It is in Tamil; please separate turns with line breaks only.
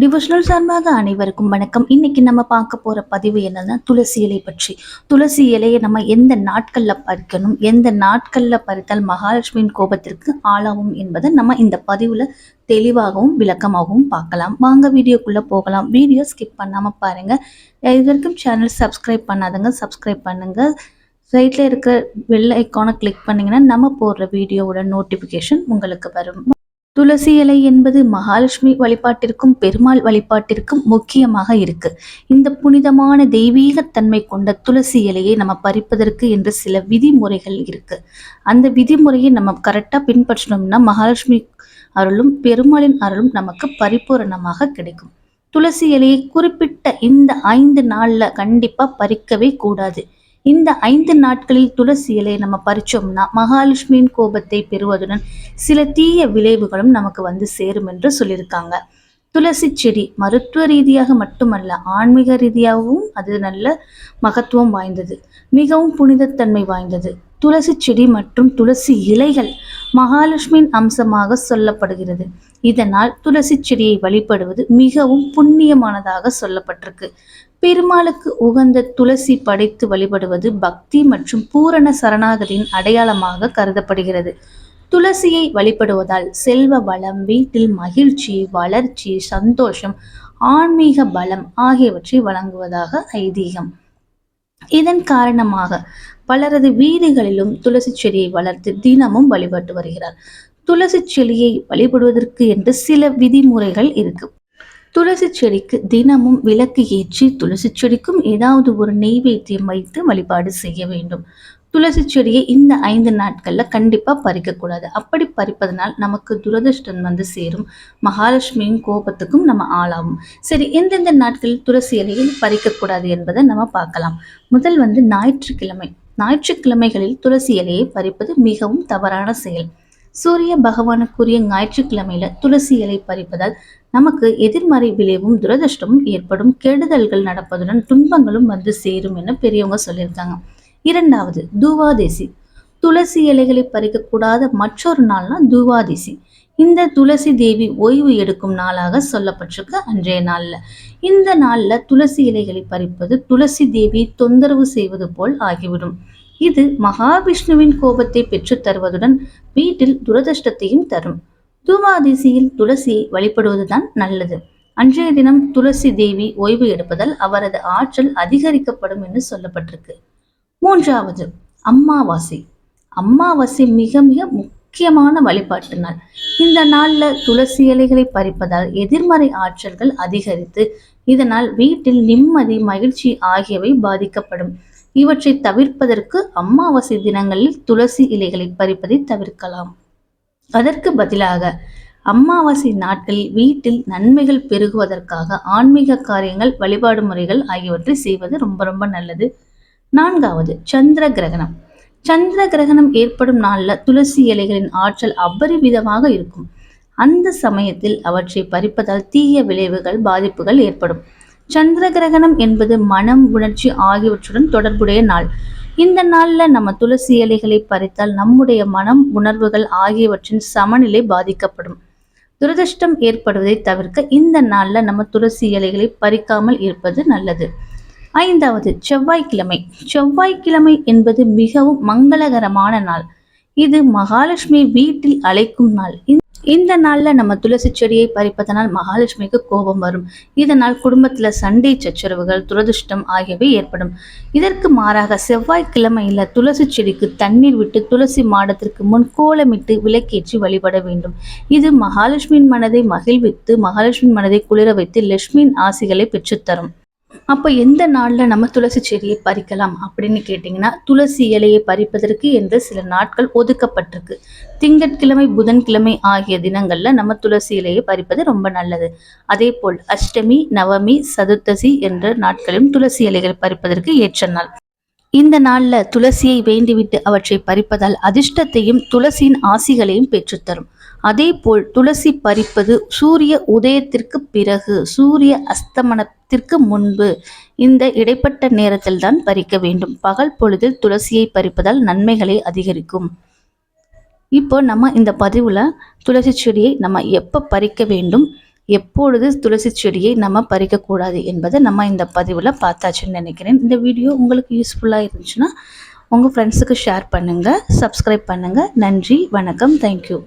டிவோஷனல் சார்பாக அனைவருக்கும் வணக்கம். இன்னைக்கு நம்ம பார்க்க போற பதிவு என்னன்னா துளசி இலை பற்றி. துளசி இலையை நம்ம எந்த நாட்கள்ல பறிக்கணும் எந்த நாட்கள்ல பறித்தால் மகாலட்சுமியின் கோபத்திற்கு ஆளாகும் என்பதை நம்ம இந்த பதிவுல தெளிவாகவும் விளக்கமாகவும் பார்க்கலாம். வாங்க வீடியோக்குள்ளே போகலாம். வீடியோ ஸ்கிப் பண்ணாம பாருங்க. இது வரைக்கும் சேனல் சப்ஸ்கிரைப் பண்ணாதங்க சப்ஸ்கிரைப் பண்ணுங்க. சைட்ல இருக்கிற வெள்ளை ஐக்கானை கிளிக் பண்ணீங்கன்னா நம்ம போடுற வீடியோவோட நோட்டிஃபிகேஷன் உங்களுக்கு வரும். துளசி இலை என்பது மகாலட்சுமி வழிபாட்டிற்கும் பெருமாள் வழிபாட்டிற்கும் முக்கியமாக இருக்கு. இந்த புனிதமான தெய்வீக தன்மை கொண்ட துளசி இலையை நம்ம பறிப்பதற்கு என்று சில விதிமுறைகள் இருக்கு. அந்த விதிமுறையை நம்ம கரெக்டாக பின்பற்றினோம்னா மகாலட்சுமி அருளும் பெருமாளின் அருளும் நமக்கு பரிபூரணமாக கிடைக்கும். துளசி இலையை குறிப்பிட்ட இந்த ஐந்து நாள்ல கண்டிப்பா பறிக்கவே கூடாது. இந்த ஐந்து நாட்களில் துளசி இலையை நம்ம பறிச்சோம்னா மகாலட்சுமியின் கோபத்தை பெறுவதுடன் சில தீய விளைவுகளும் நமக்கு வந்து சேரும் என்று சொல்லியிருக்காங்க. துளசி செடி மருத்துவ ரீதியாக மட்டுமல்ல ஆன்மீக ரீதியாகவும் அது நல்ல மகத்துவம் வாய்ந்தது மிகவும் புனிதத்தன்மை வாய்ந்தது. துளசி செடி மற்றும் துளசி இலைகள் மகாலட்சுமியின் அம்சமாக சொல்லப்படுகிறது. இதனால் துளசி செடியை வழிபடுவது மிகவும் புண்ணியமானதாக சொல்லப்பட்டிருக்கு. பெருமாளுக்கு உகந்த துளசி படைத்து வழிபடுவது பக்தி மற்றும் பூரண சரணாகதியின் அடையாளமாக கருதப்படுகிறது. துளசியை வழிபடுவதால் செல்வ வளம் வீட்டில் மகிழ்ச்சி வளர்ச்சி சந்தோஷம் ஆன்மீக பலம் ஆகியவற்றை வழங்குவதாக ஐதீகம். இதன் காரணமாக பலரது வீடுகளிலும் துளசி செடியை வளர்த்து தினமும் வழிபட்டு வருகிறார். துளசி செடியை வழிபடுவதற்கு என்று சில விதிமுறைகள் இருக்கு. துளசி செடிக்கு தினமும் விளக்கு ஏற்றி துளசி செடிக்கும் ஏதாவது ஒரு நெய்வேத்தியம் வைத்து வழிபாடு செய்ய வேண்டும். துளசி செடியை இந்த ஐந்து நாட்கள்ல கண்டிப்பா பறிக்கக்கூடாது. அப்படி பறிப்பதனால் நமக்கு துரதிருஷ்டம் வந்து சேரும். மகாலட்சுமியின் கோபத்துக்கும் நம்ம ஆளாகும். சரி எந்தெந்த நாட்களில் துளசி இலையில் பறிக்கக்கூடாது என்பதை நம்ம பார்க்கலாம். முதல் வந்து ஞாயிற்றுக்கிழமை. ஞாயிற்றுக்கிழமைகளில் துளசி இலையை பறிப்பது மிகவும் தவறான செயல். சூரிய பகவானுக்குரிய ஞாயிற்றுக்கிழமையில துளசி இலை பறிப்பதால் நமக்கு எதிர்மறை விளைவும் துரதிருஷ்டமும் ஏற்படும். கெடுதல்கள் நடப்பதுடன் துன்பங்களும் வந்து சேரும் என பெரியவங்க சொல்லியிருக்காங்க. இரண்டாவது தூவாதேசி. துளசி இலைகளை பறிக்கக்கூடாத மற்றொரு நாள்னா தூவாதேசி. இந்த துளசி தேவி ஓய்வு எடுக்கும் நாளாக சொல்லப்பட்டிருக்கு அன்றைய நாள்ல. இந்த நாள்ல துளசி இலைகளை பறிப்பது துளசி தேவி தொந்தரவு செய்வது போல் ஆகிவிடும். இது மகாவிஷ்ணுவின் கோபத்தை பெற்றுத் தருவதுடன் வீட்டில் துரதிருஷ்டத்தையும் தரும். தூவாதிசியில் துளசியை வழிபடுவதுதான் நல்லது. அன்றைய தினம் துளசி தேவி ஓய்வு எடுப்பதால் அவரது ஆற்றல் அதிகரிக்கப்படும் என்று சொல்லப்பட்டிருக்கு. மூன்றாவது அம்மாவாசை. அம்மாவாசை மிக மிக முக்கியமான வழிபாட்டு நாள் இந்த நாள்ல துளசி இலைகளை பறிப்பதால் எதிர்மறை ஆற்றல்கள் அதிகரித்து இதனால் வீட்டில் நிம்மதி மகிழ்ச்சி ஆகியவை பாதிக்கப்படும். இவற்றை தவிர்ப்பதற்கு அமாவாசை தினங்களில் துளசி இலைகளை பறிப்பதை தவிர்க்கலாம். அதற்கு பதிலாக அமாவாசை நாட்களில் வீட்டில் நன்மைகள் பெருகுவதற்காக ஆன்மீக காரியங்கள் வழிபாடு முறைகள் ஆகியவற்றை செய்வது ரொம்ப ரொம்ப நல்லது. நான்காவது சந்திர கிரகணம் சந்திர கிரகணம் ஏற்படும் நாளில் துளசி இலைகளின் ஆற்றல் அபரிவிதமாக இருக்கும். அந்த சமயத்தில் அவற்றை பறிப்பதால் தீய விளைவுகள் பாதிப்புகள் ஏற்படும். சந்திர கிரகணம் என்பது மனம் உணர்ச்சி ஆகியவற்றுடன் தொடர்புடைய நாள். இந்த நாளில் நம்ம துளசி இலைகளை பறித்தால் நம்முடைய மனம் உணர்வுகள் ஆகியவற்றின் சமநிலை பாதிக்கப்படும். துரதிருஷ்டம் ஏற்படுவதை தவிர்க்க இந்த நாளில் நம்ம துளசி இலைகளை பறிக்காமல் இருப்பது நல்லது. ஐந்தாவது செவ்வாய்க்கிழமை. செவ்வாய்க்கிழமை என்பது மிகவும் மங்களகரமான நாள். இது மகாலட்சுமி வீட்டில் அழைக்கும் நாள். இந்த நாள்ல நம்ம துளசி செடியை பறிப்பதனால் மகாலட்சுமிக்கு கோபம் வரும். இதனால் குடும்பத்துல சண்டை சச்சரவுகள் துரதிருஷ்டம் ஆகியவை ஏற்படும். இதற்கு மாறாக செவ்வாய்க்கிழமையில் துளசி செடிக்கு தண்ணீர் விட்டு துளசி மாடத்திற்கு முன் கோலமிட்டு விளக்கேற்றி வழிபட வேண்டும். இது மகாலட்சுமியின் மனதை மகிழ்வித்து மகாலட்சுமி மனதை குளிர வைத்து லட்சுமியின் ஆசிகளை பெற்றுத்தரும். அப்போ எந்த நாளில் நம்ம துளசி செடியை பறிக்கலாம் அப்படின்னு கேட்டிங்கன்னா துளசி இலையை பறிப்பதற்கு என்று சில நாட்கள் ஒதுக்கப்பட்டிருக்கு. திங்கட்கிழமை புதன்கிழமை ஆகிய தினங்களில் நம்ம துளசி இலையை பறிப்பது ரொம்ப நல்லது. அதே போல் அஷ்டமி நவமி சதுர்த்தசி என்ற நாட்களிலும் துளசி இலைகள் பறிப்பதற்கு ஏற்ற நாள். இந்த நாளில் துளசியை வேண்டிவிட்டு அவற்றை பறிப்பதால் அதிர்ஷ்டத்தையும் துளசியின் ஆசிகளையும் பெற்றுத்தரும். அதே போல் துளசி பறிப்பது சூரிய உதயத்திற்கு பிறகு சூரிய அஸ்தமன திற்கு முன்பு இந்த இடைப்பட்ட நேரத்தில் தான் பறிக்க வேண்டும். பகல் பொழுதில் துளசியை பறிப்பதால் நன்மைகளை அதிகரிக்கும். இப்போ நம்ம இந்த பதிவில் துளசி செடியை நம்ம எப்போ பறிக்க வேண்டும்? எப்பொழுது துளசி செடியை நம்ம பறிக்கக்கூடாது என்பதை நம்ம இந்த பதிவில் பார்த்தாச்சுன்னு நினைக்கிறேன். இந்த வீடியோ உங்களுக்கு யூஸ்ஃபுல்லாக இருந்துச்சுன்னா உங்கள் ஃப்ரெண்ட்ஸுக்கு ஷேர் பண்ணுங்கள் சப்ஸ்கிரைப் பண்ணுங்கள் நன்றி வணக்கம் தேங்க்யூ